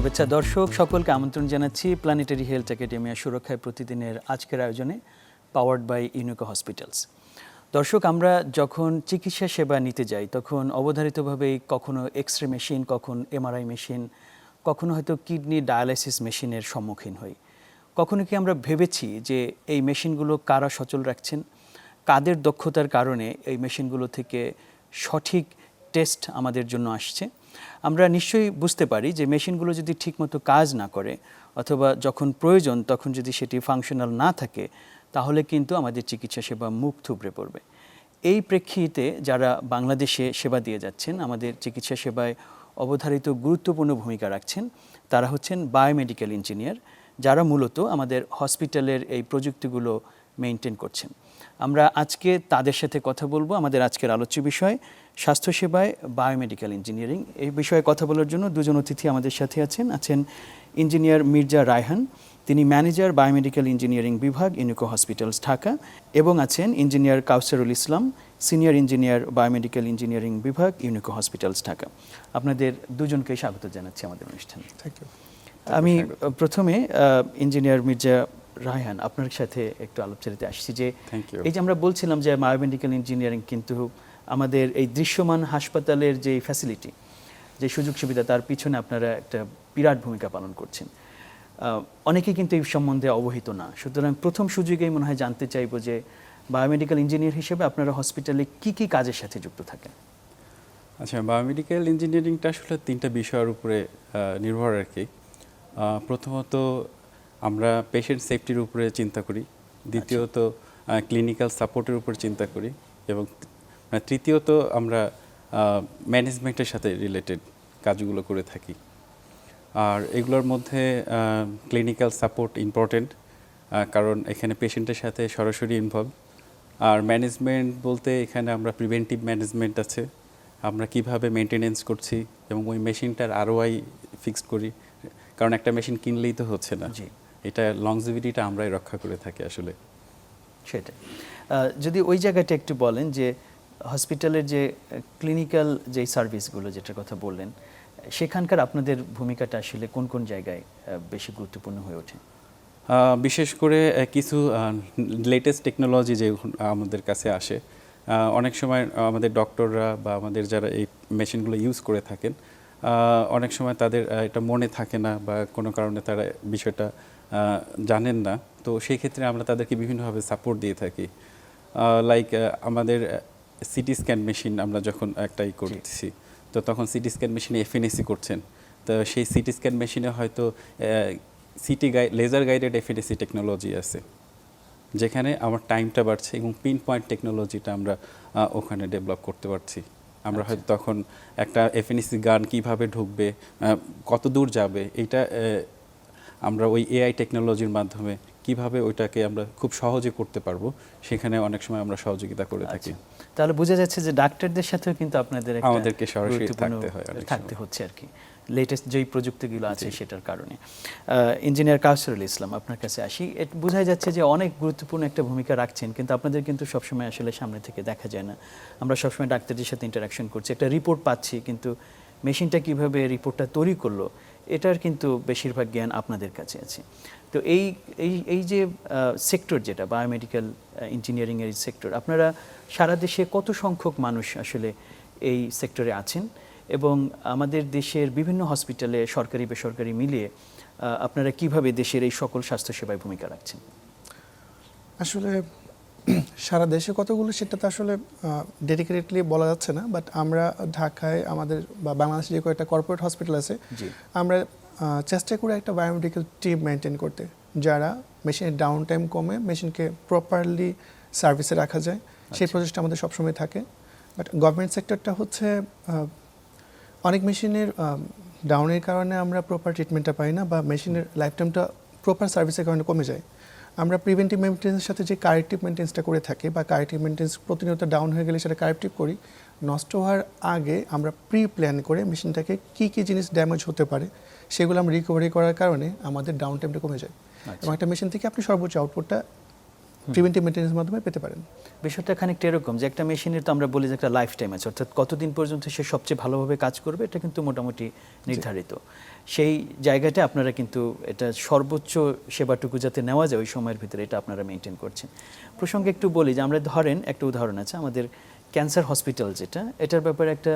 শুভেচ্ছা, দর্শক। সকলকে আমন্ত্রণ জানাচ্ছি প্ল্যানেটারি হেলথ একাডেমিয়া সুরক্ষায় প্রতিদিনের আজকের আয়োজনে পাওয়ার্ড বাই ইউনিকো হসপিটালস দর্শক, আমরা যখন চিকিৎসা সেবা নিতে যাই, তখন অবধারিতভাবেই কখনো এক্স রে মেশিন কখন এমআরআই মেশিন কখনো হয়তো কিডনি ডায়ালাইসিস মেশিনের সম্মুখীন হই। কখনো কি আমরা ভেবেছি যে এই মেশিনগুলো কারা সচল রাখছেন? কাদের দক্ষতার কারণে এই মেশিনগুলো থেকে সঠিক টেস্ট আমাদের জন্য আসছে? আমরা নিশ্চয়ই বুঝতে পারি যে মেশিনগুলো যদি ঠিকমতো কাজ না করে অথবা যখন প্রয়োজন তখন যদি সেটি ফাংশনাল না থাকে, তাহলে কিন্তু আমাদের চিকিৎসা সেবা মুখ থুবড়ে পড়বে। এই প্রেক্ষিতে যারা বাংলাদেশে সেবা দিয়ে যাচ্ছেন, আমাদের চিকিৎসা সেবায় অবধারিত গুরুত্বপূর্ণ ভূমিকা রাখছেন, তারা হচ্ছেন বায়োমেডিক্যাল ইঞ্জিনিয়ার যারা মূলত আমাদের হসপিটালের এই প্রযুক্তিগুলো মেনটেন করছেন। আমরা আজকে তাদের সাথে কথা বলব আমাদের আজকের আলোচ্য বিষয় স্বাস্থ্যসেবায় বায়োমেডিক্যাল ইঞ্জিনিয়ারিং। এই বিষয়ে কথা বলার জন্য দুজন অতিথি আমাদের সাথে আছেন। আছেন ইঞ্জিনিয়ার মির্জা রায়হান তিনি ম্যানেজার বায়োমেডিক্যাল ইঞ্জিনিয়ারিং বিভাগ ইউনিকো হসপিটালস ঢাকা এবং আছেন engineer Kausarul Islam senior engineer biomedical engineering বিভাগ ইউনিকো হসপিটালস ঢাকা। আপনাদের দুজনকে স্বাগত জানাচ্ছি আমাদের অনুষ্ঠানে। থ্যাংক ইউ আমি প্রথমে ইঞ্জিনিয়ার মির্জা রায়হান আপনার সাথে একটু আলোচনাতে আসছি যে এই যে আমরা বলছিলাম যে বায়োমেডিক্যাল ইঞ্জিনিয়ারিং কিন্তু আমাদের এই দৃশ্যমান হাসপাতালের যে ফ্যাসিলিটি যে সুযোগ সুবিধা তার পিছনে আপনারা একটা বিরাট ভূমিকা পালন করছেন। অনেকেই কিন্তু এই সম্বন্ধে অবহিত না। সুতরাং প্রথম সুযোগেই মনে হয় জানতে চাইব যে বায়োমেডিক্যাল ইঞ্জিনিয়ার হিসেবে আপনারা হসপিটালে কি কি কাজের সাথে যুক্ত থাকেন? আচ্ছা বায়োমেডিক্যাল ইঞ্জিনিয়ারিংটা আসলে তিনটা বিষয়ের উপরে নির্ভর আর কি। প্রথমত আমরা পেশেন্ট সেফটির উপরে চিন্তা করি। দ্বিতীয়ত ক্লিনিক্যাল সাপোর্টের উপর চিন্তা করি এবং মানে তৃতীয়ত আমরা ম্যানেজমেন্টের সাথে রিলেটেড কাজগুলো করে থাকি। আর এগুলোর মধ্যে ক্লিনিক্যাল সাপোর্ট ইম্পর্টেন্ট কারণ এখানে পেশেন্টের সাথে সরাসরি ইনভলভ আর ম্যানেজমেন্ট বলতে এখানে আমরা প্রিভেন্টিভ ম্যানেজমেন্ট আছে। আমরা কীভাবে মেনটেনেন্স করছি এবং ওই মেশিনটার আরও আরওআই ফিক্সড করি। কারণ একটা মেশিন কিনলেই তো হচ্ছে না। জি। এটা লংজিভিটিটা আমরাই রক্ষা করে থাকি আসলে। সেটাই। যদি ওই জায়গাটা একটু বলেন যে হসপিটালের যে ক্লিনিক্যাল যে সার্ভিসগুলো যেটার কথা বললেন সেখানকার আপনাদের ভূমিকাটা আসলে কোন কোন জায়গায় বেশি গুরুত্বপূর্ণ হয়ে ওঠে? বিশেষ করে কিছু লেটেস্ট টেকনোলজি যে আমাদের কাছে আসে অনেক সময় আমাদের ডক্টররা বা আমাদের যারা এই মেশিনগুলো ইউজ করে থাকেন অনেক সময় তাদের এটা মনে থাকে না বা কোনো কারণে তারা বিষয়টা জানেন না। তো সেই ক্ষেত্রে আমরা তাদেরকে বিভিন্নভাবে সাপোর্ট দিয়ে থাকি। লাইক আমাদের সিটি স্ক্যান মেশিন আমরা যখন একটাই করতেছি তো তখন সিটি স্ক্যান মেশিনে এফএনএসি করছেন। তো সেই সিটি স্ক্যান মেশিনে হয়তো সিটি গাই লেজার গাইডেড এফএনএসি টেকনোলজি আছে। যেখানে আমার টাইমটা বাড়ছে এবং পিন পয়েন্ট টেকনোলজিটা আমরা ওখানে ডেভেলপ করতে পারছি। আমরা হয়তো তখন একটা এফএনএসি গান কীভাবে ঢুকবে কত দূর যাবে এটা আমরা ওই এআই টেকনোলজির মাধ্যমে কীভাবে ওইটাকে আমরা খুব সহজে করতে পারব সেখানে অনেক সময় আমরা সহযোগিতা করে থাকি। আচ্ছা তাহলে বোঝা যাচ্ছে যে ডাক্তারদের সাথেও কিন্তু আপনাদের আমাদেরকে সরাসরি থাকতে হয় থাকতে হচ্ছে আর কি। লেটেস্ট যেই প্রযুক্তিগুলো আছে সেটার কারণে। ইঞ্জিনিয়ার কাউসারুল ইসলাম আপনার কাছে আসি। এট বোঝা যাচ্ছে যে অনেক গুরুত্বপূর্ণ একটা ভূমিকা রাখছেন কিন্তু আপনাদের কিন্তু সবসময় আসলে সামনে থেকে দেখা যায় না। আমরা সবসময় ডাক্তারদের সাথে ইন্টারাকশন করছি একটা রিপোর্ট পাচ্ছি কিন্তু মেশিনটা কীভাবে রিপোর্টটা তৈরি করল এটার কিন্তু বেশিরভাগ জ্ঞান আপনাদের কাছে আছে। তো এই এই এই যে সেক্টর যেটা বায়োমেডিক্যাল ইঞ্জিনিয়ারিংয়ের সেক্টর আপনারা সারা দেশে কত সংখ্যক মানুষ আসলে এই সেক্টরে আছেন? এবং আমাদের দেশের বিভিন্ন হসপিটালে সরকারি, বেসরকারি মিলিয়ে আপনারা কীভাবে দেশের এই সকল স্বাস্থ্যসেবায় ভূমিকা রাখছেন? আসলে সারা দেশে কতগুলো সেটা তো আসলে ডেডিকেটেডলি বলা যাচ্ছে না বাট আমরা ঢাকায় আমাদের বা বাংলাদেশে যে কয়েকটা কর্পোরেট হসপিটাল আছে আমরা চেষ্টা করি একটা বায়োমেডিক্যাল টিম মেনটেন করতে যারা মেশিনের ডাউন টাইম কমে মেশিনকে প্রপারলি সার্ভিসে রাখা যায়। সেই আচ্ছা। প্রচেষ্টা আমাদের সবসময় থাকে। বাট গভর্নমেন্ট সেক্টরটা হচ্ছে অনেক মেশিনের ডাউনের কারণে আমরা প্রপার ট্রিটমেন্টটা পাই না বা মেশিনের লাইফ টাইমটা প্রপার সার্ভিসের কারণে কমে যায়। আমরা প্রিভেন্টিভ মেনটেন্সের সাথে যে কারেক্টিভ মেনটেন্সটা করে থাকি বা কারেক্টিভ মেনটেন্স প্রতিনিয়ত ডাউন হয়ে গেলে সেটা কারেক্টিভ করি নষ্ট হওয়ার আগে আমরা প্রি প্ল্যান করে মেশিনটাকে কী কী জিনিস ড্যামেজ হতে পারে সেগুলো আমরা রিকভারি করার কারণে আমাদের ডাউন টাইমটা কমে যায়। আচ্ছা। এবং একটা মেশিন থেকে আপনি সর্বোচ্চ আউটপুটটা প্রিভেন্টিভ মেনটেন্যান্সের মাধ্যমে পেতে পারেন। বিষয়টা খানিকটা এরকম যে একটা মেশিনের তো আমরা বলি যে একটা লাইফ টাইম আছে অর্থাৎ কতদিন পর্যন্ত সে সবচেয়ে ভালোভাবে কাজ করবে এটা কিন্তু মোটামুটি নির্ধারিত। সেই জায়গাটা আপনারা কিন্তু এটা সর্বোচ্চ সেবাটুকু যাতে নেওয়া যায়, ওই সময়ের ভিতরে এটা আপনারা মেনটেন করছেন। প্রসঙ্গে একটু বলি যে, আমরা ধরেন একটা উদাহরণ আছে, আমাদের ক্যান্সার হসপিটাল যেটা, এটার ব্যাপারে একটা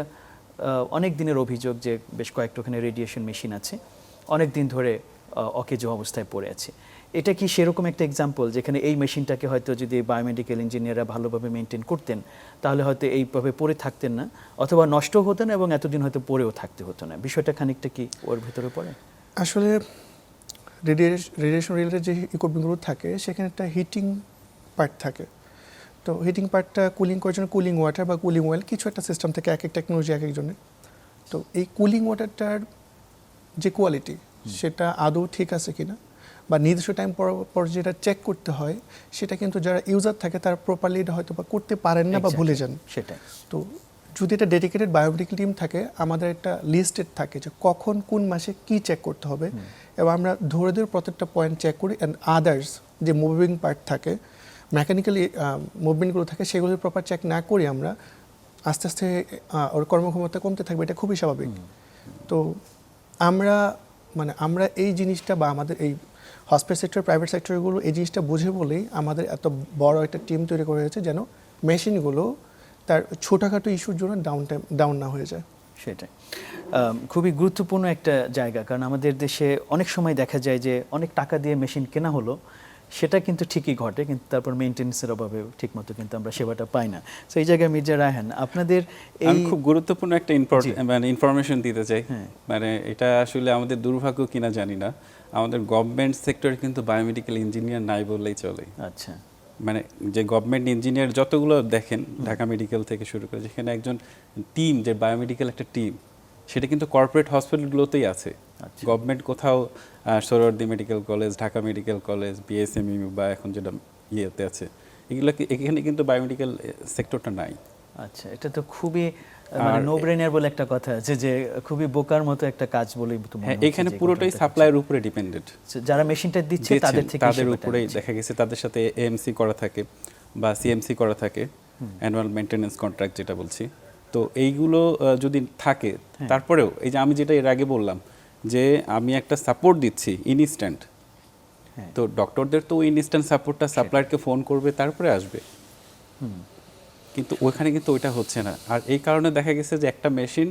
অনেক দিনের অভিযোগ যে, বেশ কয়েকটা ওখানে রেডিয়েশন মেশিন আছে, অনেক দিন ধরে অকেজ অবস্থায় পড়ে আছে। এটা কি সেরকম একটা এক্সাম্পল যেখানে এই মেশিনটাকে হয়তো যদি বায়োমেডিক্যাল ইঞ্জিনিয়াররা ভালোভাবে মেনটেন করতেন তাহলে হয়তো এইভাবে পড়ে থাকতেন না অথবা নষ্ট হতো না এবং এতদিন হয়তো পড়েও থাকতে হতো না। বিষয়টা খানিকটা কি ওর ভেতরে পড়ে? আসলে রেডিয়েশন রিলেটেড যে ইকুইপমেন্টগুলো থাকে সেখানে একটা হিটিং পার্ট থাকে। তো হিটিং পার্টটা কুলিং করার জন্য কুলিং ওয়াটার বা কুলিং অয়েল কিছু একটা সিস্টেম থেকে এক এক টেকনোলজি এক একজনের তো এই কুলিং ওয়াটারটার যে কোয়ালিটি সেটা আদৌ ঠিক আছে কিনা? বা নির্দিষ্ট টাইম পর পর যেটা চেক করতে হয় সেটা কিন্তু যারা ইউজার থাকে তারা প্রপারলি এটা হয়তো বা করতে পারেন না বা ভুলে যান। সেটাই। তো যদি এটা ডেডিকেটেড বায়োমেডিক্যাল টিম থাকে আমাদের একটা লিস্টেড থাকে যে কখন কোন মাসে কি চেক করতে হবে। এবং আমরা ধরে ধরে প্রত্যেকটা পয়েন্ট চেক করি অ্যান্ড আদার্স যে মুভিং পার্ট থাকে মেকানিক্যালি মুভমেন্টগুলো থাকে সেগুলো প্রপার চেক না করি আমরা আস্তে আস্তে ওর কর্মক্ষমতা কমতে থাকবে এটা খুবই স্বাভাবিক। তো আমরা মানে আমরা এই জিনিসটা বা আমাদের এই হসপিটাল সেক্টর প্রাইভেট সেক্টরগুলো এই জিনিসটা বুঝে বলেই আমাদের এত বড় একটা টিম তৈরি করা হয়েছে যেন মেশিনগুলো তার ছোটোখাটো ইস্যুর জন্য ডাউন টাইম ডাউন না হয়ে যায়। সেটাই। খুবই গুরুত্বপূর্ণ একটা জায়গা কারণ আমাদের দেশে অনেক সময় দেখা যায় যে অনেক টাকা দিয়ে মেশিন কেনা হলো সেটা কিন্তু ঠিকই ঘটে কিন্তু তারপর মেনটেন্সের অভাবে ঠিকমতো কিন্তু আমরা সেবাটা পাই না। তো এই জায়গায় মির্জা রায়হান আপনাদের এই খুব গুরুত্বপূর্ণ একটা ইনফর- মানে ইনফরমেশন দিতে চাই। হ্যাঁ। মানে এটা আসলে আমাদের দুর্ভাগ্য কিনা জানি না। আমাদের গভর্নমেন্ট সেক্টরে কিন্তু বায়োমেডিক্যাল ইঞ্জিনিয়ার নাই বললেই চলে। আচ্ছা। মানে যে গভর্নমেন্ট ইঞ্জিনিয়ার যতগুলো দেখেন ঢাকা মেডিকেল থেকে শুরু করে যেখানে একজন টিম যে বায়োমেডিক্যাল একটা টিম সেটা কিন্তু কর্পোরেট হসপিটালগুলোতেই আছে। আচ্ছা। গভর্নমেন্ট কোথাও Suhrawardy medical college Dhaka medical college BSMU বা এখন যেটা ইয়েতে আছে এগুলো এখানে কিন্তু বায়োমেডিক্যাল সেক্টরটা নাই। আচ্ছা এটা তো খুবই নো ব্রেনার বলে একটা কথা আছে যে খুবই বোকার মতো একটা কাজ মনে হ্যাঁ এখানে পুরোটাই সাপ্লাইয়ের উপরে ডিপেন্ডেন্ট যারা মেশিনটা দিচ্ছে তাদের থেকে তাদের উপরেই দেখা গেছে তাদের সাথে এএমসি করা থাকে বা সিএমসি করা থাকে অ্যানুয়াল মেনটেনেন্স কন্ট্রাক্ট যেটা বলছি। তো এইগুলো যদি থাকে হ্যাঁ। তারপরেও এই যে আমি যেটা এর আগে বললাম যে আমি একটা সাপোর্ট দিচ্ছি ইনস্ট্যান্ট। তো ডক্টরদের তো ইনস্ট্যান্ট সাপোর্টটা সাপ্লায়ারকে ফোন করবে তারপরে আসবে। কিন্তু ওইখানে কিন্তু ওইটা হচ্ছে না। আর এই কারণে দেখা গেছে যে একটা মেশিন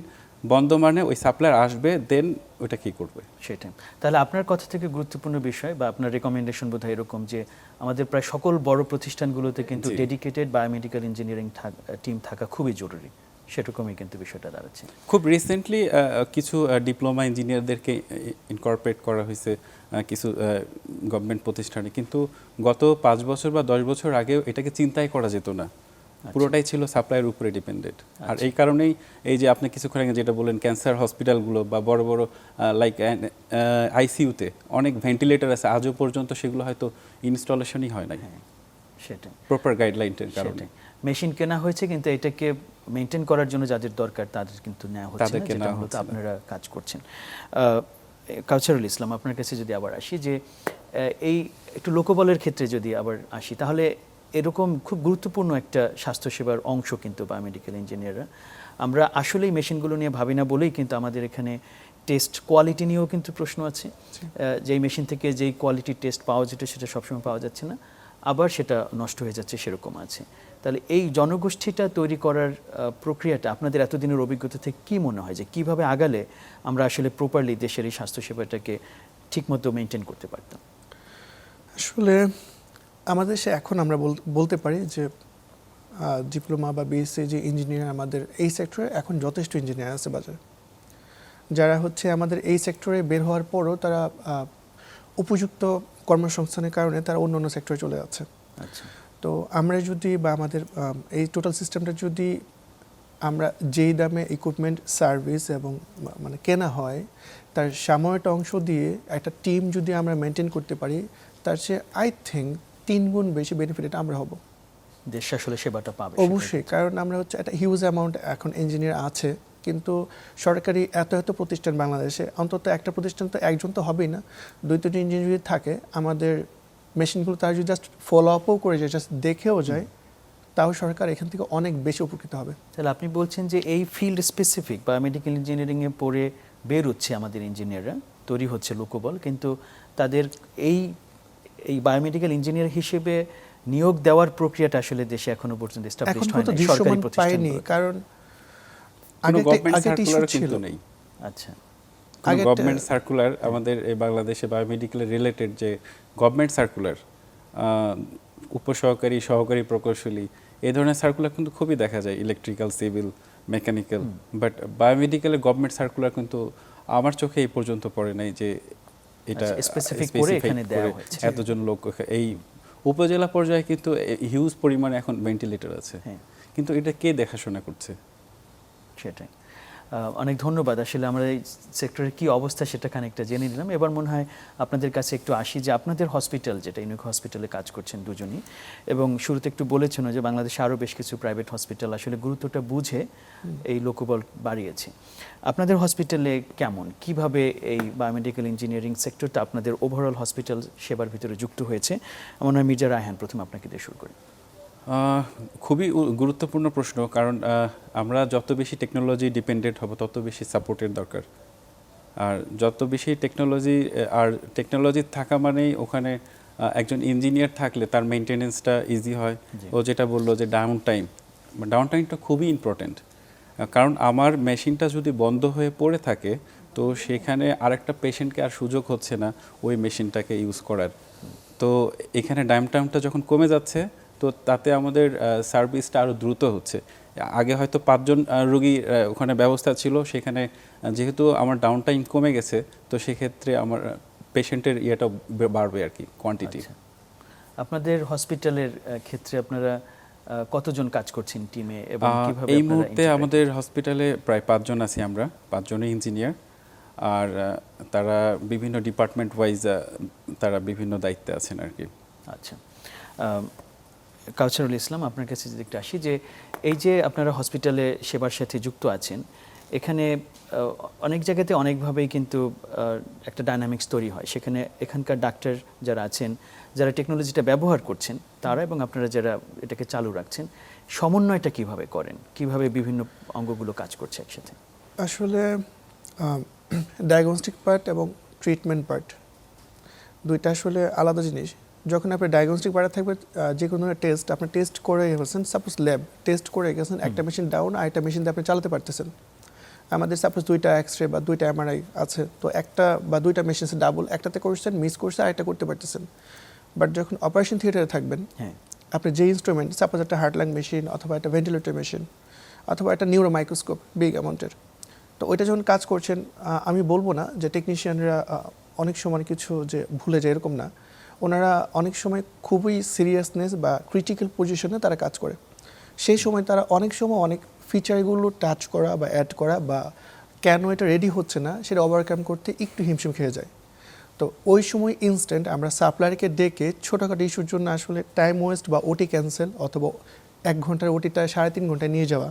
বন্ধ মানে ওই সাপ্লায়ার আসবে দেন ওইটা কি করবে। সেটাই। তাহলে আপনার কথা থেকে গুরুত্বপূর্ণ বিষয় বা আপনার রেকমেন্ডেশন বোধ হয় এরকম যে আমাদের প্রায় সকল বড় প্রতিষ্ঠানগুলোতে কিন্তু। ডেডিকেটেড বায়োমেডিক্যাল ইঞ্জিনিয়ারিং টিম থাকা খুবই জরুরি। সেরকমই কিন্তু বিষয়টা দাঁড়াচ্ছে। খুব রিসেন্টলি কিছু ডিপ্লোমা ইঞ্জিনিয়ারদেরকে ইনকর্পোরেট করা হয়েছে কিছু গভর্নমেন্ট প্রতিষ্ঠানে। কিন্তু গত পাঁচ বছর বা দশ বছর আগেও এটাকে চিন্তাই করা যেত না। পুরোটাই ছিল সাপ্লাইয়ের উপরে ডিপেন্ডেন্ট আর এই কারণেই এই যে আপনি কিছুক্ষণ আগে যেটা বললেন ক্যান্সার হসপিটালগুলো বা বড় বড় লাইক আইসিইউতে অনেক ভেন্টিলেটর আছে আজও পর্যন্ত সেগুলো হয়তো ইনস্টলেশনই হয় নাই। সেটাই। প্রপার গাইডলাইনের কারণে। মেশিন কেনা হয়েছে কিন্তু এটাকে মেনটেন করার জন্য যাদের দরকার তাদের কিন্তু নেওয়া হচ্ছে না যেটা মূলত আপনারা কাজ করছেন। কাউসারুল ইসলাম আপনার কাছে যদি আবার আসি যে এই একটু লোকবলের ক্ষেত্রে যদি আবার আসি তাহলে এরকম খুব গুরুত্বপূর্ণ একটা স্বাস্থ্যসেবার অংশ কিন্তু বায়োমেডিক্যাল ইঞ্জিনিয়াররা। আমরা আসলেই মেশিনগুলো নিয়ে ভাবি না বলেই কিন্তু আমাদের এখানে টেস্ট কোয়ালিটি নিয়েও কিন্তু প্রশ্ন আছে। যেই মেশিন থেকে যেই কোয়ালিটির টেস্ট পাওয়া যেত সেটা সবসময় পাওয়া যাচ্ছে না। আবার সেটা নষ্ট হয়ে যাচ্ছে সেরকম আছে। তাহলে এই জনগোষ্ঠীটা তৈরি করার প্রক্রিয়াটা আপনাদের এতদিনের অভিজ্ঞতা থেকে কি মনে হয় যে কীভাবে আগালে আমরা আসলে প্রপারলি দেশের এই স্বাস্থ্যসেবাটাকে ঠিকমতো মেনটেন করতে পারতাম? আসলে আমাদের দেশে এখন আমরা বল- বলতে পারি যে ডিপ্লোমা বা বিএসসি যে ইঞ্জিনিয়ার আমাদের এই সেক্টরে এখন যথেষ্ট ইঞ্জিনিয়ার আছে বাজারে। যারা হচ্ছে আমাদের এই সেক্টরে বের হওয়ার পরও তারা উপযুক্ত কর্মসংস্থানের কারণে তারা অন্য অন্য সেক্টরে চলে যাচ্ছে। আচ্ছা। তো আমরা যদি বা আমাদের এই টোটাল সিস্টেমটা যদি আমরা যেই দামে ইকুইপমেন্ট সার্ভিস এবং মানে কেনা হয় তার সাময়িক অংশ দিয়ে একটা টিম যদি আমরা মেনটেন করতে পারি তার চেয়ে আই থিঙ্ক তিন গুণ বেশি বেনিফিট এটা আমরা হব। দেশ আসলে সেবাটা পাবে অবশ্যই কারণ আমরা হচ্ছে একটা হিউজ অ্যামাউন্ট এখন ইঞ্জিনিয়ার আছে কিন্তু সরকারি এত এত প্রতিষ্ঠান বাংলাদেশে অন্তত একটা প্রতিষ্ঠান তো একজন তো হবেই না। দুই তিনটি ইঞ্জিনিয়ার যদি থাকে আমাদের মেশিনগুলো তারা যদি জাস্ট ফলো আপও করে যায় জাস্ট দেখেও যায় তাও সরকার এখান থেকে অনেক বেশি উপকৃত হবে। তাহলে আপনি বলছেন যে এই ফিল্ড স্পেসিফিক বা মেডিকেল ইঞ্জিনিয়ারিংয়ে পড়ে বের হচ্ছে আমাদের ইঞ্জিনিয়াররা তৈরি হচ্ছে লোকবল কিন্তু তাদের এই এই বায়োমেডিক্যাল ইঞ্জিনিয়ার হিসেবে নিয়োগ দেওয়ার প্রক্রিয়াটা আসলে দেশে এখনও পর্যন্ত এস্টাবলিশড হয় পর্যন্ত না সরকারি দৃশ্যমান প্রতিষ্ঠান কারণ আগে ছিল। নেই। আচ্ছা। গভর্নমেন্ট সার্কুলার আমাদের এই বাংলাদেশে বায়োমেডিক্যাল রিলেটেড যে গভর্নমেন্ট সার্কুলার উপসহকারী সহকারী প্রকৌশলী এই ধরনের সার্কুলার কিন্তু খুবই দেখা যায় ইলেকট্রিক্যাল সিভিল মেকানিক্যাল বাট বায়োমেডিক্যালের গভর্নমেন্ট সার্কুলার কিন্তু আমার চোখে এই পর্যন্ত পড়ে নাই যে এটা স্পেসিফিক specific করে এখানে দেওয়া হয়েছে। এতজন লোক এই উপজেলা পর্যায়ে কিন্তু হিউজ পরিমাণে এখন ভেন্টিলেটর আছে হ্যাঁ। কিন্তু এটা কে দেখাশোনা করছে সেটাই অনেক ধন্যবাদ। আসলে আমরা এই সেক্টরের কী অবস্থা সেটা খানিকটা জেনে নিলাম। এবার মনে হয় আপনাদের কাছে একটু আসি যে আপনাদের হসপিটাল যেটা ইউনিক হসপিটালে কাজ করছেন দুজনই। এবং শুরুতে একটু বলেছেন যে বাংলাদেশে আরও বেশ কিছু প্রাইভেট হসপিটাল আসলে গুরুত্বটা বুঝে এই লোকবল বাড়িয়েছে। আপনাদের হসপিটালে কেমন? কীভাবে এই বায়োমেডিক্যাল ইঞ্জিনিয়ারিং সেক্টরটা আপনাদের ওভারঅল হসপিটাল সেবার ভিতরে যুক্ত হয়েছে? মনে হয় মির্জা রায়হান, প্রথম আপনাকে দিয়ে শুরু করি। খুবই গুরুত্বপূর্ণ প্রশ্ন কারণ আমরা যত বেশি টেকনোলজি ডিপেন্ডেন্ট হব তত বেশি সাপোর্টের দরকার। আর যত বেশি টেকনোলজি আর টেকনোলজি থাকা মানেই ওখানে একজন ইঞ্জিনিয়ার থাকলে তার মেনটেনেন্সটা ইজি হয়। ও যেটা বলল যে ডাউন টাইম ডাউন টাইমটা খুবই ইম্পর্ট্যান্ট কারণ আমার মেশিনটা যদি বন্ধ হয়ে পড়ে থাকে তো সেখানে আরেকটা পেশেন্টকে আর সুযোগ হচ্ছে না ওই মেশিনটাকে ইউজ করার। তো এখানে ডাইম টাইমটা যখন কমে যাচ্ছে তো তাতে আমাদের সার্ভিসটা আরও দ্রুত হচ্ছে। আগে হয়তো পাঁচজন রোগী ওখানে ব্যবস্থা ছিল সেখানে যেহেতু আমার ডাউন টাইম কমে গেছে তো সেক্ষেত্রে আমার পেশেন্টের ইয়েটা বাড়বে আর কি কোয়ান্টিটি আচ্ছা। আপনাদের হসপিটালের ক্ষেত্রে আপনারা কতজন কাজ করছেন টিমে এবং কীভাবে এই মুহূর্তে আমাদের হসপিটালে প্রায় পাঁচজন আছি আমরা পাঁচজনই ইঞ্জিনিয়ার আর তারা বিভিন্ন ডিপার্টমেন্ট ওয়াইজ তারা বিভিন্ন দায়িত্বে আছেন আর কি। আচ্ছা। কাউসারুল ইসলাম, আপনার কাছে যদি একটু আসি, যে এই যে আপনারা হসপিটালে সেবার সাথে যুক্ত আছেন, এখানে অনেক জায়গাতে অনেকভাবেই কিন্তু একটা ডাইনামিক্স তৈরি হয়। সেখানে এখানকার ডাক্তার যারা আছেন, যারা টেকনোলজিটা ব্যবহার করছেন, তারা এবং আপনারা যারা এটাকে চালু রাখছেন, সমন্বয়টা কীভাবে করেন? কীভাবে বিভিন্ন অঙ্গগুলো কাজ করছে একসাথে? আসলে ডায়াগনস্টিক পার্ট এবং ট্রিটমেন্ট পার্ট দুইটা আসলে আলাদা জিনিস। যখন আপনি ডায়াগনস্টিক পার্টে থাকবে যে কোনো ধরনের টেস্ট আপনি টেস্ট করে গেছেন সাপোজ ল্যাব টেস্ট করে গেছেন একটা মেশিন ডাউন আর একটা মেশিন দিয়ে আপনি চালাতে পারতেছেন। আমাদের সাপোজ দুইটা এক্স রে বা দুইটা এমআরআই আছে তো একটা বা দুইটা মেশিন ডাবল একটাতে করছেন মিস করছে আর একটা করতে পারতেছেন। বাট যখন অপারেশন থিয়েটারে থাকবেন হ্যাঁ। আপনি যে ইনস্ট্রুমেন্ট সাপোজ একটা হার্ট লাং মেশিন অথবা একটা ভেন্টিলেটর মেশিন অথবা একটা নিউরো মাইক্রোস্কোপ বিগ অ্যামাউন্টের তো ওইটা যখন কাজ করছেন আমি বলব না যে টেকনিশিয়ানরা অনেক সময় কিছু যে ভুলে যায় এরকম না। ওনারা অনেক সময় খুবই সিরিয়াসনেস বা ক্রিটিক্যাল পজিশনে তারা কাজ করে। সেই সময় তারা অনেক সময় অনেক ফিচারগুলো টাচ করা বা অ্যাড করা বা কেন এটা রেডি হচ্ছে না সেটা ওভারকাম করতে একটু হিমশিম খেয়ে যায়। তো ওই সময় ইনস্ট্যান্ট আমরা সাপ্লায়ারকে ডেকে ছোটোখাটো ইস্যুর জন্য আসলে টাইম ওয়েস্ট বা ওটি ক্যান্সেল অথবা এক ঘণ্টার ওটিটা সাড়ে তিন ঘন্টায় নিয়ে যাওয়া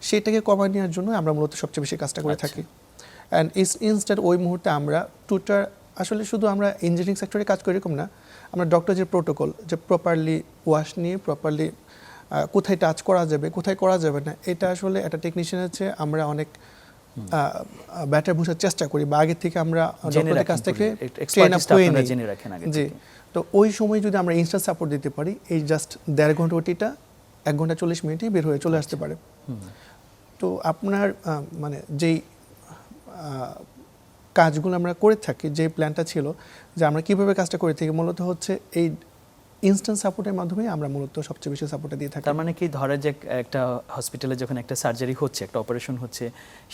সেটাকে কমায় নেওয়ার জন্য আমরা মূলত সবচেয়ে বেশি কাজটা করে আচ্ছা। থাকি। অ্যান্ড ইনস্ট্যান্ট ওই মুহূর্তে আমরা টুটার আসলে শুধু আমরা ইঞ্জিনিয়ারিং সেক্টরে কাজ করি এরকম না আমরা ডক্টর যে প্রোটোকল যে প্রপারলি ওয়াশ নিয়ে প্রপারলি কোথায় টাচ করা যাবে কোথায় করা যাবে না এটা আসলে একটা টেকনিশিয়ানের চেয়ে আমরা অনেক ব্যাটার বোঝার চেষ্টা করি। বা আগে থেকে আমরা ডক্টরের কাছ থেকে ট্রেন আপ নিই। জি। তো ওই সময় যদি আমরা ইনস্ট্যান্ট সাপোর্ট দিতে পারি এই জাস্ট দেড় ঘণ্টা ওটিটা এক ঘণ্টা চল্লিশ মিনিটেই বের হয়ে চলে আসতে পারে। তো আপনার মানে যেই কাজগুলো আমরা করে থাকি যে প্ল্যানটা ছিল যে আমরা কীভাবে কাজটা করে থাকি মূলত হচ্ছে এই ইনস্ট্যান্ট সাপোর্টের মাধ্যমে আমরা মূলত সবচেয়ে বেশি সাপোর্টটা দিয়ে থাকি। তার মানে কি? ধরে যে একটা হসপিটালে যখন একটা সার্জারি হচ্ছে একটা অপারেশন হচ্ছে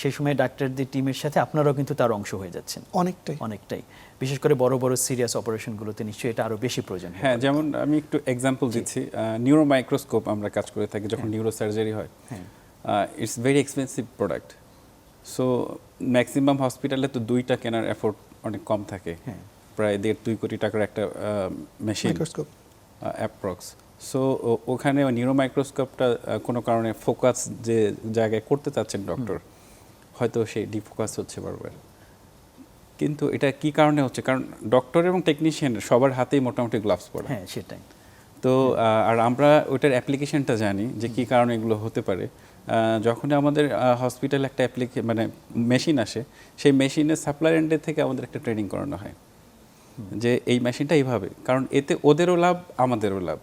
সেই সময় ডাক্তারদের টিমের সাথে আপনারাও কিন্তু তার অংশ হয়ে যাচ্ছেন। অনেকটাই। অনেকটাই। বিশেষ করে বড় বড় সিরিয়াস অপারেশনগুলোতে নিশ্চয়ই এটা আরও বেশি প্রয়োজন হ্যাঁ যেমন আমি একটু এক্সাম্পল দিচ্ছি। নিউরো মাইক্রোস্কোপ আমরা কাজ করে থাকি যখন নিউরো সার্জারি হয়। হ্যাঁ। It's very expensive product so maximum হসপিটালে তো দুইটা কেনার এফোর্ট অনেক কম থাকে। হ্যাঁ। প্রায় দেড় দুই কোটি টাকার একটা মেশিন মাইক্রোস্কোপ অ্যাপ্রক্স সো ওখানে নিউরো মাইক্রোস্কোপটা কোনো কারণে ফোকাস যে জায়গায় করতে চাচ্ছেন ডক্টর হয়তো সেই ডিফোকাস হচ্ছে বারবার। কিন্তু এটা কি কারণে হচ্ছে? কারণ ডক্টর এবং টেকনিশিয়ান সবার হাতেই মোটামুটি গ্লাভস পরে। হ্যাঁ সেটাই। তো আর আমরা ওইটার অ্যাপ্লিকেশনটা জানি যে কি কারণে এগুলো হতে পারে। যখন আমাদের হসপিটালে একটা অ্যাপ্লিকে মানে মেশিন আসে সেই মেশিনের সাপ্লাই এন্ডের থেকে আমাদের একটা ট্রেনিং করানো হয়। যে এই মেশিনটা এইভাবে কারণ এতে ওদেরও লাভ আমাদেরও লাভ।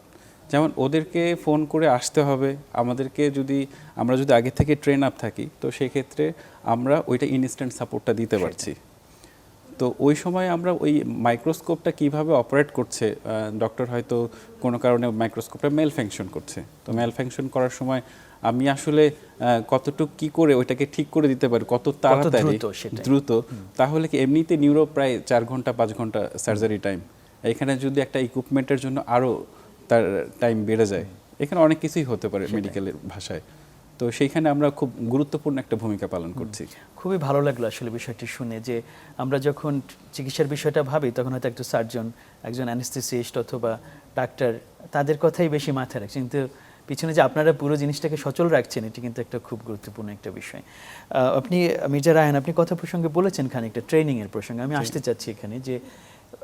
যেমন ওদেরকে ফোন করে আসতে হবে আমাদেরকে যদি আমরা যদি আগে থেকে ট্রেন আপ থাকি তো সেক্ষেত্রে আমরা ওইটা ইনস্ট্যান্ট সাপোর্টটা দিতে পারছি। তো ওই সময় আমরা ওই মাইক্রোস্কোপটা কীভাবে অপারেট করছে ডক্টর হয়তো কোনো কারণে মাইক্রোস্কোপটা মেল ফ্যাংশন করছে। তো মেল ফ্যাংশন করার সময় আমি আসলে কতটুকু কি করে ওইটাকে ঠিক করে দিতে পারি কত তাড়াতাড়ি দ্রুত তাহলে কি এমনিতে নিউরো প্রায় চার ঘণ্টা পাঁচ ঘণ্টা সার্জারি টাইম এখানে যদি একটা ইকুইপমেন্টের জন্য আরও তার টাইম বেড়ে যায় এখানে অনেক কিছুই হতে পারে মেডিকেলের ভাষায়। তো সেইখানে আমরা খুব গুরুত্বপূর্ণ একটা ভূমিকা পালন করছি। খুবই ভালো লাগল আসলে বিষয়টি শুনে যে আমরা যখন চিকিৎসার বিষয়টা ভাবি তখন হয়তো একজন সার্জন একজন অ্যানেস্থেসিস্ট অথবা ডাক্তার তাদের কথাই বেশি মাথায় রাখছে কিন্তু পিছনে যে আপনারা পুরো জিনিসটাকে সচল রাখছেন এটি কিন্তু একটা খুব গুরুত্বপূর্ণ একটা বিষয়। আপনি মির্জা রায়হান আপনি কথা প্রসঙ্গে বলেছেন খানিকটা ট্রেনিংয়ের প্রসঙ্গে। আমি আসতে চাচ্ছি এখানে যে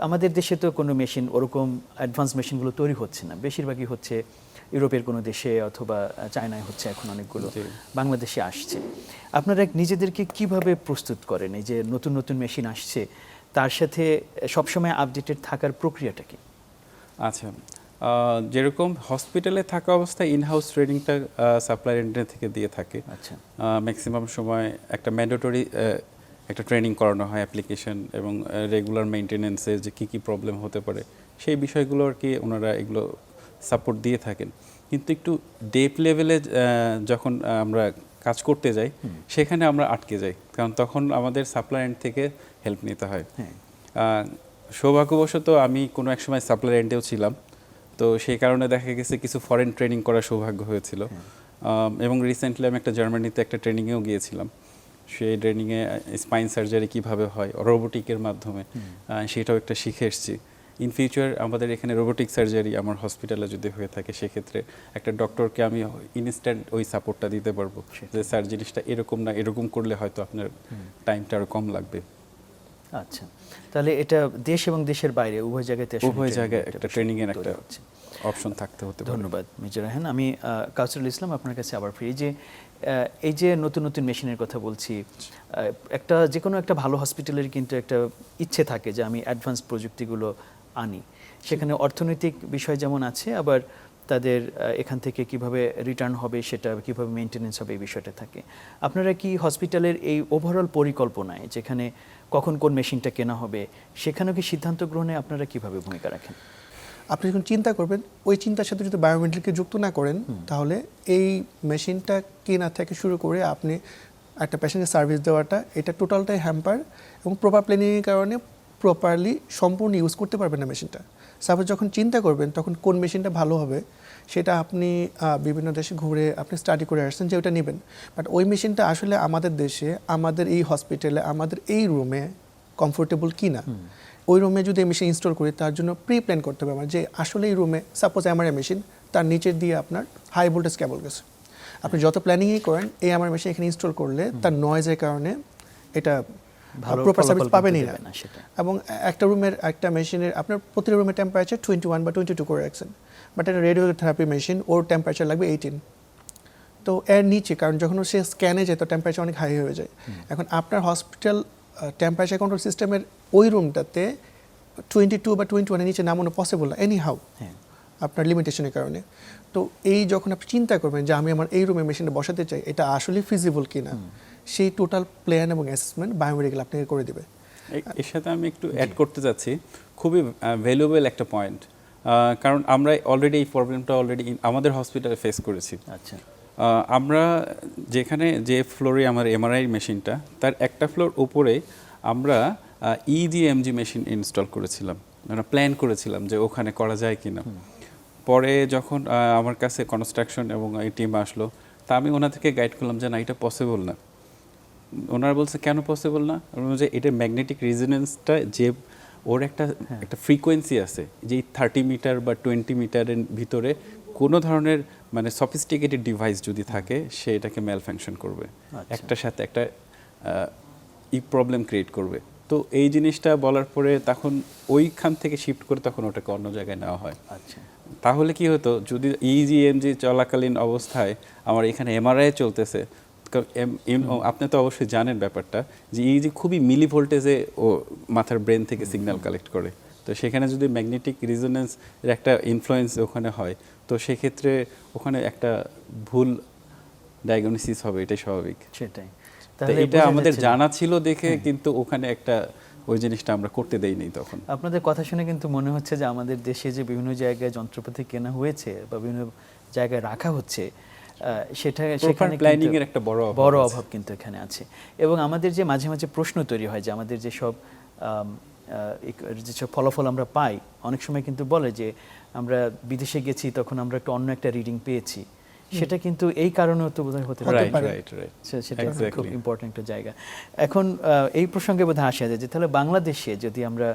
আমাদের দেশে তো কোনো মেশিন ওরকম অ্যাডভান্স মেশিনগুলো তৈরি হচ্ছে না। বেশিরভাগই হচ্ছে ইউরোপের কোনো দেশে অথবা চায়নায় হচ্ছে এখন অনেকগুলো বাংলাদেশে আসছে। আপনারা নিজেদেরকে কীভাবে প্রস্তুত করেন? এই যে নতুন নতুন মেশিন আসছে তার সাথে সবসময় আপডেটেড থাকার প্রক্রিয়াটা কি? আচ্ছা যেরকম হসপিটালে থাকা অবস্থায় ইনহাউস ট্রেনিংটা সাপ্লাই এন্ডের থেকে দিয়ে থাকে। আচ্ছা। ম্যাক্সিমাম সময় একটা ম্যান্ডেটরি একটা ট্রেনিং করানো হয় অ্যাপ্লিকেশন এবং রেগুলার মেনটেনেন্সে যে কী কী প্রবলেম হতে পারে সেই বিষয়গুলো আর কি ওনারা এগুলো সাপোর্ট দিয়ে থাকেন। কিন্তু একটু ডেপ লেভেলে যখন আমরা কাজ করতে যাই সেখানে আমরা আটকে যাই কারণ তখন আমাদের সাপ্লাই এন্ড থেকে হেল্প নিতে হয়। হ্যাঁ। সৌভাগ্যবশত আমি কোনো এক সময় সাপ্লাই এন্ডেও ছিলাম। তো সেই কারণে দেখা গেছে কিছু ফরেন ট্রেনিং করার সৌভাগ্য হয়েছিল। এবং রিসেন্টলি আমি একটা জার্মানিতে একটা ট্রেনিংয়েও গিয়েছিলাম। সেই ট্রেনিংয়ে স্পাইন সার্জারি কীভাবে হয় রোবোটিকের মাধ্যমে সেটাও একটা শিখে এসেছি। ইন ফিউচার আমাদের এখানে রোবোটিক সার্জারি আমার হসপিটালে যদি হয়ে থাকে সেক্ষেত্রে একটা ডক্টরকে আমি ইনস্ট্যান্ট ওই সাপোর্টটা দিতে পারব। যে স্যার জিনিসটা এরকম না এরকম করলে হয়তো আপনার টাইমটা আরও কম লাগবে। আচ্ছা। তাহলে এটা দেশ এবং দেশের বাইরে উভয় জায়গাতে উভয় জায়গায় একটা ট্রেনিং এর একটা অপশন থাকতে হতে ধন্যবাদ মির্জা রাহান আমি কাউসারুল ইসলাম আপনার কাছে আবার ফিরি। যে এই যে নতুন নতুন মেশিনের কথা বলছি একটা যে কোনো একটা ভালো হসপিটালের কিন্তু একটা ইচ্ছে থাকে যে আমি অ্যাডভান্স প্রযুক্তিগুলো আনি। সেখানে অর্থনৈতিক বিষয় যেমন আছে আবার তাদের এখান থেকে কীভাবে রিটার্ন হবে সেটা কীভাবে মেনটেনেন্স হবে এই বিষয়টা থাকে। আপনারা কি হসপিটালের এই ওভারঅল পরিকল্পনায় যেখানে কখন কোন মেশিনটা কেনা হবে সেখানেও কি সিদ্ধান্ত গ্রহণে আপনারা কীভাবে ভূমিকা রাখেন? আপনি যখন চিন্তা করবেন ওই চিন্তার সাথে যদি বায়োমেট্রিককে যুক্ত না করেন তাহলে এই মেশিনটা কেনা থেকে শুরু করে আপনি একটা পেশেন্টকে সার্ভিস দেওয়াটা এটা টোটালটাই হ্যাম্পার এবং প্রপার প্ল্যানিংয়ের কারণে প্রপারলি সম্পূর্ণ ইউজ করতে পারবেন না মেশিনটা। সাপোজ যখন চিন্তা করবেন তখন কোন মেশিনটা ভালো হবে সেটা আপনি বিভিন্ন দেশে ঘুরে আপনি স্টাডি করে আসছেন যে ওটা নেবেন। বাট ওই মেশিনটা আসলে আমাদের দেশে আমাদের এই হসপিটালে আমাদের এই রুমে কমফোর্টেবল কি না ওই রুমে যদি এই মেশিন ইনস্টল করি তার জন্য প্রি প্ল্যান করতে হবে আমার যে আসলে এই রুমে সাপোজ আমার মেশিন তার নিচের দিয়ে আপনার হাই ভোল্টেজ কেবল গেছে। আপনি যত প্ল্যানিংই করেন এই আমার মেশিন এখানে ইনস্টল করলে তার নয়েজের কারণে এটা প্রপার সার্ভিস পাবেনই না। এবং একটা রুমের একটা মেশিনের আপনার প্রতিটা রুমের টেম্পারেচার টোয়েন্টি ওয়ান বা টোয়েন্টি টু করে রাখছেন। বাট একটা রেডিওথেরাপি মেশিন ওর টেম্পারেচার লাগবে এইটিন তো এর নিচে কারণ যখন সে স্ক্যানে যায় তো টেম্পারেচার অনেক হাই হয়ে যায়। এখন আপনার হসপিটাল টেম্পারেচার কন্ট্রোল সিস্টেমের ওই রুমটাতে টোয়েন্টি টু বা টোয়েন্টি ওয়ানের নিচে নামানো পসিবল না এনি হাউ হ্যাঁ। আপনার লিমিটেশনের কারণে। তো এই যখন আপনি চিন্তা করবেন যে আমি আমার এই রুমে মেশিনটা বসাতে চাই এটা আসলে ফিজিবল কিনা? সেই টোটাল প্ল্যান এবং অ্যাসেসমেন্ট বায়োমেডিক্যাল আপনাকে করে দেবে। এর সাথে আমি একটু অ্যাড করতে যাচ্ছি খুবই ভ্যালুয়েবল একটা পয়েন্ট কারণ আমরা অলরেডি এই প্রবলেমটা অলরেডি আমাদের হসপিটালে ফেস করেছি। আচ্ছা। আমরা যেখানে যে ফ্লোরে আমার এমআরআই মেশিনটা তার একটা ফ্লোর উপরে আমরা ইডিএমজি মেশিন ইনস্টল করেছিলাম। মানে প্ল্যান করেছিলাম যে ওখানে করা যায় কি না পরে যখন আমার কাছে কনস্ট্রাকশন এবং এই টিম আসলো তা আমি ওনাদেরকে গাইড করলাম যে না এটা পসিবল না। ওনারা বলছে কেন পসিবল না? বলছে এটা ম্যাগনেটিক রেজিনেন্সটা যে ওর একটা একটা ফ্রিকোয়েন্সি আছে যে থার্টি মিটার বা টোয়েন্টি মিটারের ভিতরে কোনো ধরনের মানে সফিস্টিকেটেড ডিভাইস যদি থাকে সে এটাকে ম্যাল ফাংশন করবে। আচ্ছা। একটার সাথে একটা ই প্রবলেম ক্রিয়েট করবে। তো এই জিনিসটা বলার পরে তখন ওইখান থেকে শিফট করে তখন ওটাকে অন্য জায়গায় নেওয়া হয়। আচ্ছা। তাহলে কি হতো যদি E ইজিএমজি চলাকালীন অবস্থায় আমার এখানে এমআরআই চলতেছে আপনি তো অবশ্যই জানেন ব্যাপারটা যে ইজি খুবই মিলি ভোল্টেজে ও মাথার ব্রেন থেকে সিগন্যাল কালেক্ট করে। তো সেখানে যদি ম্যাগনেটিক রিজোনেন্স এর একটা ইনফ্লুয়েন্স ওখানে হয় তো সেক্ষেত্রে ওখানে একটা ভুল ডায়াগনোসিস হবে এটাই স্বাভাবিক। সেটাই। তাহলে এটা আমাদের জানা ছিল দেখে কিন্তু ওখানে একটা ওই জিনিসটা আমরা করতে দেইনি তখন। আপনাদের কথা শুনে কিন্তু মনে হচ্ছে যে আমাদের দেশে যে বিভিন্ন জায়গায় যন্ত্রপাতি কেনা হয়েছে বা বিভিন্ন জায়গায় রাখা হচ্ছে সেটা সেখানে প্ল্যানিং এর একটা বড় বড় অভাব কিন্তু এখানে আছে। এবং আমাদের যে মাঝে মাঝে প্রশ্ন তৈরি হয় যে আমাদের যে সব যেসব ফলাফল আমরা পাই অনেক সময় কিন্তু বলে যে আমরা বিদেশে গেছি তখন আমরা একটা অন্য একটা রিডিং পেয়েছি। সেটা কিন্তু এই কারণেও তো বোধহয় হতে পারে। সেটা খুব. ইম্পর্টেন্ট একটা জায়গা। এখন এই প্রসঙ্গে বোধহয় আসা যায় যে তাহলে বাংলাদেশে যদি আমরা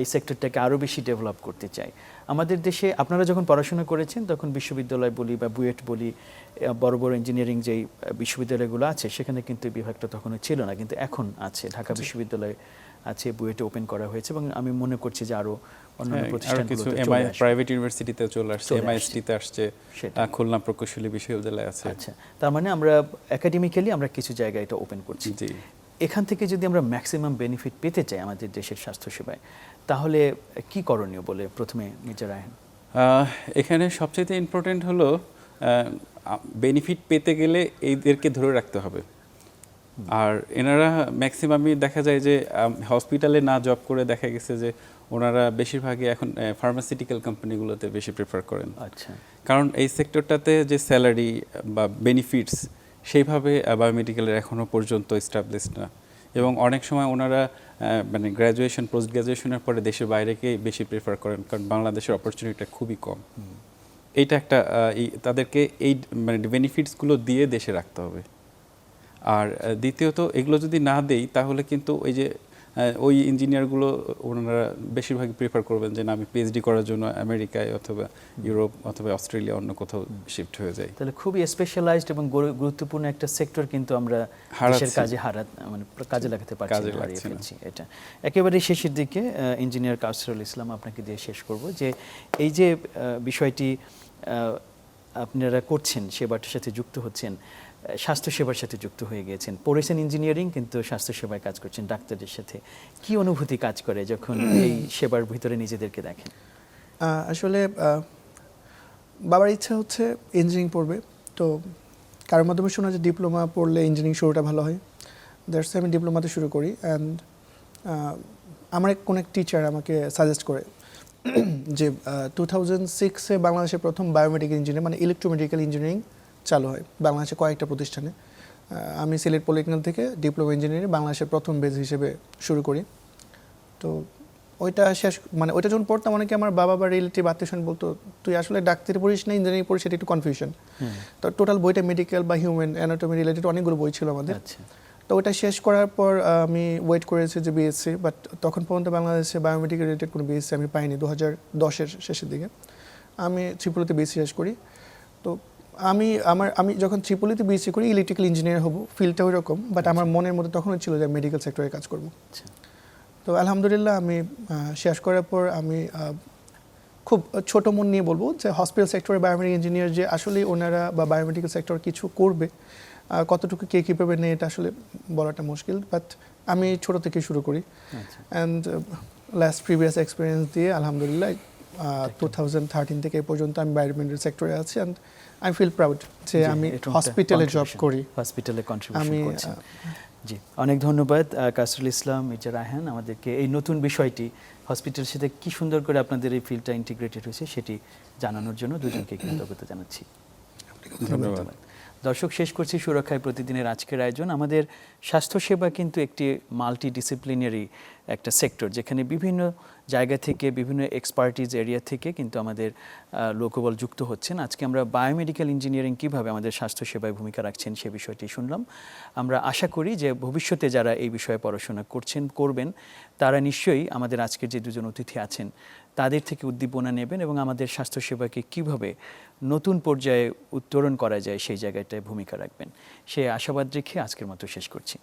এই সেক্টরটাকে আরও বেশি ডেভেলপ করতে চাই আমাদের দেশে আপনারা যখন পড়াশোনা করেছেন তখন বিশ্ববিদ্যালয় বলি বা বুয়েট বলি বড় বড় ইঞ্জিনিয়ারিং যেই বিশ্ববিদ্যালয়গুলো আছে সেখানে কিন্তু বিভাগটা তখনও ছিল না কিন্তু এখন আছে ঢাকা বিশ্ববিদ্যালয় আছে বুয়েটে ওপেন করা হয়েছে এবং আমি মনে করছি যে আরও অন্যান্য হ্যাঁ, প্রতিষ্ঠানগুলোতে। প্রাইভেট ইউনিভার্সিটিতে চলে আসছে আসছে। এমআইএসটিতে আসছে সেটাই। খুলনা প্রকৌশলী বিশ্ববিদ্যালয় আছে আচ্ছা তার মানে আমরা একাডেমিক্যালি আমরা কিছু জায়গায় এটা ওপেন করছি জি এখান থেকে যদি আমরা ম্যাক্সিমাম বেনিফিট পেতে চাই আমাদের দেশের স্বাস্থ্যসেবায় তাহলে কি করণীয় বলে প্রথমে মির্জা রায়হান এখানে সবচেয়ে ইম্পর্টেন্ট হলো বেনিফিট পেতে গেলে এইদেরকে ধরে রাখতে হবে। আর এনারা ম্যাক্সিমামই দেখা যায় যে হসপিটালে না জব করে দেখা গেছে যে ওনারা বেশিরভাগই এখন ফার্মাসিউটিক্যাল কোম্পানিগুলোতে বেশি প্রেফার করেন। আচ্ছা। কারণ এই সেক্টরটাতে যে স্যালারি বা বেনিফিটস সেইভাবে বায়োমেডিকেলের এখনও পর্যন্ত এস্টাবলিশ না। এবং অনেক সময় ওনারা মানে গ্র্যাজুয়েশন পোস্ট গ্র্যাজুয়েশনের পরে দেশের বাইরেকেই বেশি প্রেফার করেন, কারণ বাংলাদেশের অপরচুনিটিটা খুবই কম। এইটা একটা তাদেরকে এই মানে বেনিফিটসগুলো দিয়ে দেশে রাখতে হবে। আর দ্বিতীয়ত এগুলো যদি না দেই, তাহলে কিন্তু ওই যে ওই ইঞ্জিনিয়ারগুলো ওনারা বেশিরভাগই প্রেফার করবেন যে না আমি পিএইচডি করার জন্য আমেরিকায় অথবা ইউরোপ অথবা অস্ট্রেলিয়া অন্য কোথাও শিফট হয়ে যায়। তাহলে খুবই স্পেশালাইজড এবং গুরুত্বপূর্ণ একটা সেক্টর কিন্তু আমরা দেশের কাজে হারা মানে কাজে লাগাতে পারছি হারিয়ে ফেলছি এটা। একেবারে শেষের দিকে ইঞ্জিনিয়ার কাউসরুল ইসলাম আপনাকে দিয়ে শেষ করব যে এই যে বিষয়টি আহ, আপনারা করছেন সেবাটার সাথে যুক্ত হচ্ছেন স্বাস্থ্যসেবার সাথে যুক্ত হয়ে গিয়েছেন। পড়েছেন ইঞ্জিনিয়ারিং কিন্তু স্বাস্থ্যসেবায় কাজ করছেন ডাক্তারদের সাথে। কি অনুভূতি কাজ করে যখন এই সেবার ভিতরে নিজেদেরকে দেখেন? আসলে বাবার ইচ্ছা হচ্ছে ইঞ্জিনিয়ারিং পড়বে। তো কারোর মাধ্যমে শোনা যে ডিপ্লোমা পড়লে ইঞ্জিনিয়ারিং শুরুটা ভালো হয়। দ্যাটস আমি ডিপ্লোমাতে শুরু করি। অ্যান্ড আমার এক কোনো এক টিচার আমাকে সাজেস্ট করে যে টু থাউজেন্ড সিক্সে বাংলাদেশের প্রথম বায়োমেডিক্যাল ইঞ্জিনিয়ারিং মানে ইলেকট্রোমেডিক্যাল ইঞ্জিনিয়ারিং চালু হয় বাংলাদেশে কয়েকটা প্রতিষ্ঠানে। আমি সিলেট পলিটেকনিক থেকে ডিপ্লোমা ইঞ্জিনিয়ারিং বাংলাদেশের প্রথম বেজ হিসেবে শুরু করি। তো ওইটা শেষ মানে ওইটা যখন পড়তাম অনেকে আমার বাবা বা রিলেটিভ আত্মীয় বলতো তুই আসলে ডাক্তারি পড়িস না ইঞ্জিনিয়ারিং পড়িস সেটা একটু কনফিউশন তো টোটাল বইটা মেডিকেল বা হিউম্যান অ্যানাটমি রিলেটেড অনেকগুলো বই ছিল আমাদের। আচ্ছা। তো ওটা শেষ করার পর আমি ওয়েট করেছি যে বিএসসি বাট তখন পর্যন্ত বাংলাদেশে বায়োমেডিক্যাল রিলেটেড কোনো বিএসসি আমি পাইনি দু হাজার দশের শেষের দিকে। আমি ত্রিপুলিতে বিএসসি শেষ করি। তো আমি আমার আমি যখন ত্রিপুলিতে বিএসসি করি ইলেকট্রিক্যাল ইঞ্জিনিয়ার হব ফিল্ডটা ওই রকম বাট আমার মনের মধ্যে তখনও ছিল যে মেডিকেল সেক্টরে কাজ করব। আচ্ছা। তো আলহামদুলিল্লাহ আমি শেষ করার পর আমি খুব ছোট মন নিয়ে বলব যে হসপিটাল সেক্টরে বায়োমেডিক ইঞ্জিনিয়ার যে আসলে ওনারা বা বায়োমেডিক্যাল সেক্টর কিছু করবে কতটুকু কে কী কীভাবে নেই এটা আসলে বলাটা মুশকিল বাট আমি ছোট থেকে শুরু করি। আচ্ছা। অ্যান্ড লাস্ট প্রিভিয়াস এক্সপিরিয়েন্স দিয়ে আলহামদুলিল্লাহ টু থাউজেন্ড থার্টিন থেকে পর্যন্ত আমি বায়োমেডিক্যাল সেক্টরে আছি অ্যান্ড আই ফিল প্রাউড যে আমি হসপিটালে জব করি। হসপিটালে কন্ট্রিবিউশন আমি করছেন জি অনেক ধন্যবাদ কাসরুল ইসলাম মির্জা রায়হান আমাদেরকে এই নতুন বিষয়টি হসপিটালের সাথে কি সুন্দর করে আপনাদের এই ফিল্ডটা ইন্টিগ্রেটেড হয়েছে সেটি জানানোর জন্য দুজনকে কৃতজ্ঞতা জানাচ্ছি। ধন্যবাদ। দর্শক, শেষ করছি সুরক্ষায় প্রতিদিনের আজকের আয়োজন। আমাদের স্বাস্থ্যসেবা কিন্তু একটি মাল্টি ডিসিপ্লিনারি একটা সেক্টর যেখানে বিভিন্ন জায়গা থেকে, বিভিন্ন এক্সপার্টিজ এরিয়া থেকে কিন্তু আমাদের লোকবল যুক্ত হচ্ছেন। আজকে আমরা বায়োমেডিক্যাল ইঞ্জিনিয়ারিং কীভাবে আমাদের স্বাস্থ্যসেবায় ভূমিকা রাখছেন সে বিষয়টি শুনলাম। আমরা আশা করি যে ভবিষ্যতে যারা এই বিষয়ে পড়াশোনা করছেন, করবেন, তারা নিশ্চয়ই আমাদের আজকের যে দুজন অতিথি আছেন তাদের থেকে উদ্দীপনা নেবেন এবং আমাদের স্বাস্থ্যসেবাকে কীভাবে নতুন পর্যায়ে উত্তরণ করা যায় সেই জায়গাটায় ভূমিকা রাখবেন। সে আশাবাদ রেখে আজকের মতো শেষ করছি।